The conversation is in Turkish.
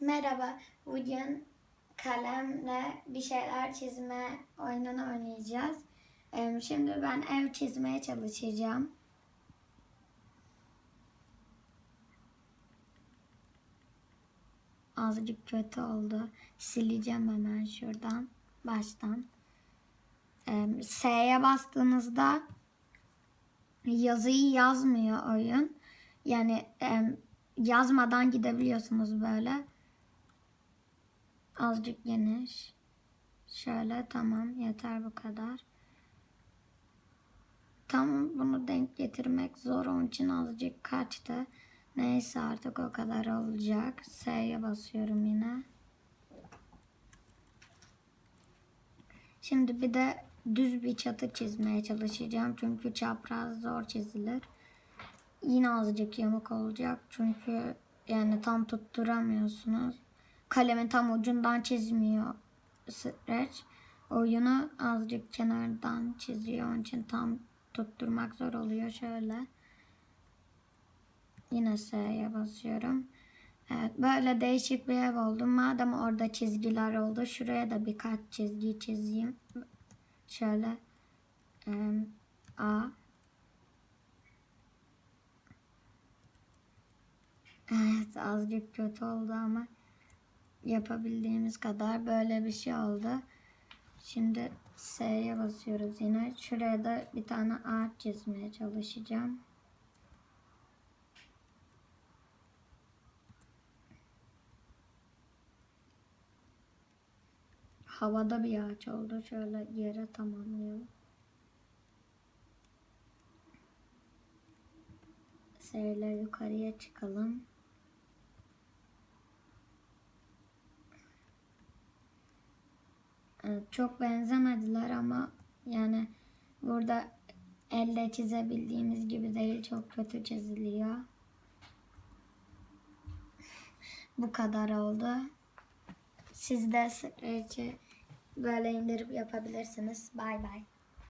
Merhaba, bugün kalemle bir şeyler çizme oyununu oynayacağız. Şimdi ben ev çizmeye çalışacağım. Azıcık kötü oldu. Sileceğim hemen şuradan, baştan. S'ye bastığınızda yazıyı yazmıyor oyun. Yani yazmadan gidebiliyorsunuz böyle. Azıcık geniş. Şöyle tamam yeter bu kadar. Tamam bunu denk getirmek zor onun için azıcık kaçtı. Neyse artık o kadar olacak. S'ye basıyorum yine. Şimdi bir de düz bir çatı çizmeye çalışacağım. Çünkü çapraz zor çizilir. Yine azıcık yamuk olacak. Çünkü yani tam tutturamıyorsunuz. Kalemin tam ucundan çizmiyor süreç. Oyunu azıcık kenardan çiziyor. Onun için tam tutturmak zor oluyor. Şöyle. Yine S'ye basıyorum. Evet, böyle değişik bir ev oldu. Madem orada çizgiler oldu, şuraya da birkaç çizgi çizeyim. Şöyle em, A Evet azıcık kötü oldu ama yapabildiğimiz kadar böyle bir şey oldu. Şimdi S'ye basıyoruz yine. Şuraya da bir tane ağaç çizmeye çalışacağım. Havada bir ağaç oldu. Şöyle yere tamamlayalım. S ile yukarıya çıkalım. Çok benzemediler ama yani burada elle çizebildiğimiz gibi değil çok kötü çiziliyor. Bu kadar oldu. Siz de böyle indirip yapabilirsiniz. Bay bay.